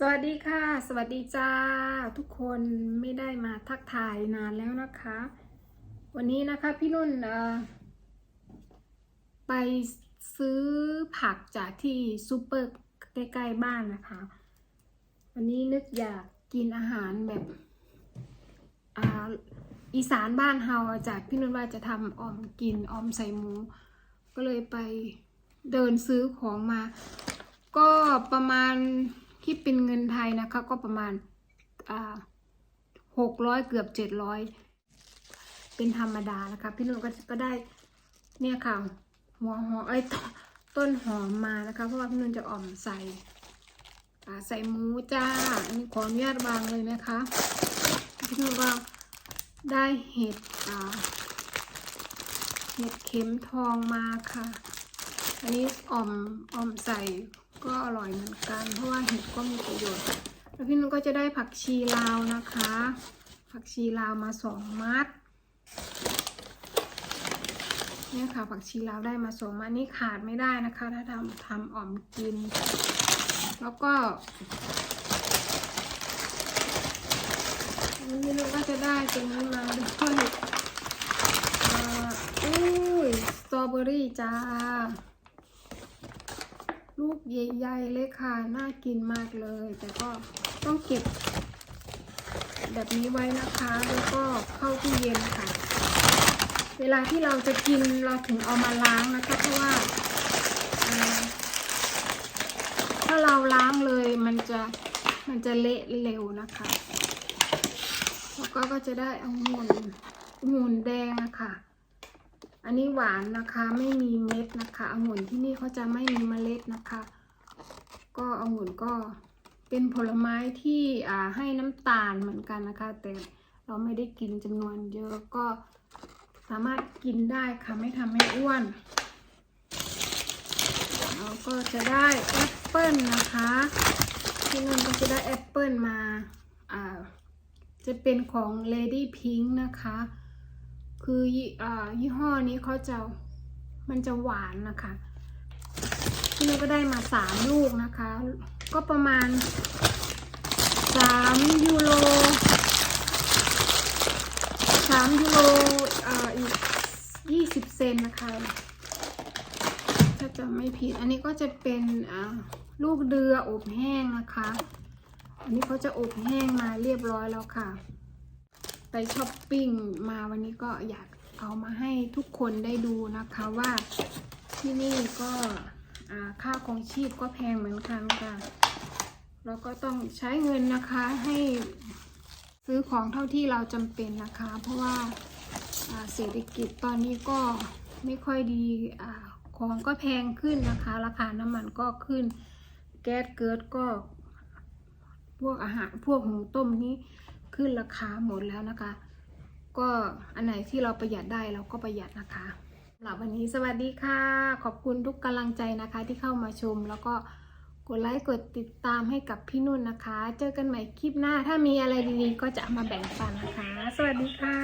สวัสดีค่ะ สวัสดีจ้า ทุกคนไม่ได้มาทักทายนานแล้วนะคะ วันนี้นะคะพี่นุ่นไปซื้อผักจากที่ซูเปอร์ใกล้ๆบ้านนะคะ วันนี้นึกอยากกินอาหารแบบออีสานบ้านเฮาจากพี่นุ่นว่าจะทำออมกินออมใส่หมู ก็เลยไปเดินซื้อของมา ก็ประมาณ ที่เป็นเงินไทยนะคะก็ประมาณหกร้อยเกือบเจ็ดร้อยเป็นธรรมดานะคะ พี่นุ่นก็ก็ได้เนี่ยค่ะหัวหอมเอ้ต้นต้นหอมมานะคะ เพราะว่าพี่นุ่นจะอ่อมใส่ใส่หมูจ้าอันนี้ขออนุญาตวางเลยนะคะพี่นุ่นก็ได้เห็ดเห็ดเข็มทองมาค่ะ อันนี้อ่อมอ่อมใส่ ก็อร่อยเหมือนกัน เพราะว่าเห็ดก็มีประโยชน์ แล้วพี่นุ้ก็จะได้ผักชีลาวนะคะ ผักชีลาวมาสองมัดเนี่ยค่ะผักชีลาวได้มาสองมัดนี่ขาดไม่ได้นะคะ ถ้าทำทำอ่อมกิน แล้วก็พี่นุ้ก็จะได้ตรงนี้มาด้วยออุ้ยสตรอเบอรี่จ้า ลูกใหญ่ๆเลยค่ะ น่ากินมากเลย แต่ก็ต้องเก็บ แบบนี้ไว้นะคะ แล้วก็เข้าตู้เย็นค่ะ เวลาที่เราจะกินเราถึงเอามาล้างนะคะ เพราะว่า ถ้าเราล้างเลยมันจะมันจะเละเร็วนะคะ แล้วก็ก็จะได้องุ่นองุ่นแดงนะคะ อันนี้หวานนะคะไม่มีเม็ดนะคะองุ่นที่นี่เขาจะไม่มีเมล็ดนะคะ ก็องุ่นก็เป็นผลไม้ที่ให้น้ำตาลเหมือนกันนะคะ แต่เราไม่ได้กินจำนวนเยอะก็สามารถกินได้ค่ะไม่ทำให้อ้วนเราก็จะได้แอปเปิลนะคะ ที่นั่นก็จะได้แอปเปิลมาอ่าจะเป็นของ Lady Pink นะคะ คือยี่อ่ายี่ห้อนี้เขาจะมันจะหวานนะคะที่นี่ก็ได้มาสามลูกนะคะ ก็ประมาณสามยูโรสามยูโรอ่าอีกยี่สิบเซนนะคะถ้าจะไม่ผิด อันนี้ก็จะเป็นอ่าลูกเดืออบแห้งนะคะ อันนี้เขาจะอบแห้งมาเรียบร้อยแล้วค่ะ ไปช้อปปิ้งมาวันนี้ก็อยากเอามาให้ทุกคนได้ดูนะคะว่าที่นี่ก็อ่าค่าของชีพก็แพงเหมือนกันค่ะแล้วก็ต้องใช้เงินนะคะให้ซื้อของเท่าที่เราจำเป็นนะคะ เพราะว่าเศรษฐกิจตอนนี้ก็ไม่ค่อยดีอาของก็แพงขึ้นนะคะ ราคาน้ำมันก็ขึ้น แก๊สเกิดก็ พวกอาหารพวกหุงต้มนี้ ขึ้นราคาหมดแล้วนะคะ ก็อันไหนที่เราประหยัดได้เราก็ประหยัดนะคะสำหรับวันนี้สวัสดีค่ะ ขอบคุณทุกกำลังใจนะคะที่เข้ามาชม แล้วก็กดไลค์กดติดตามให้กับพี่นุ่นนะคะ เจอกันใหม่คลิปหน้า ถ้ามีอะไรดีๆ ก็จะมาแบ่งปันนะคะ สวัสดีค่ะ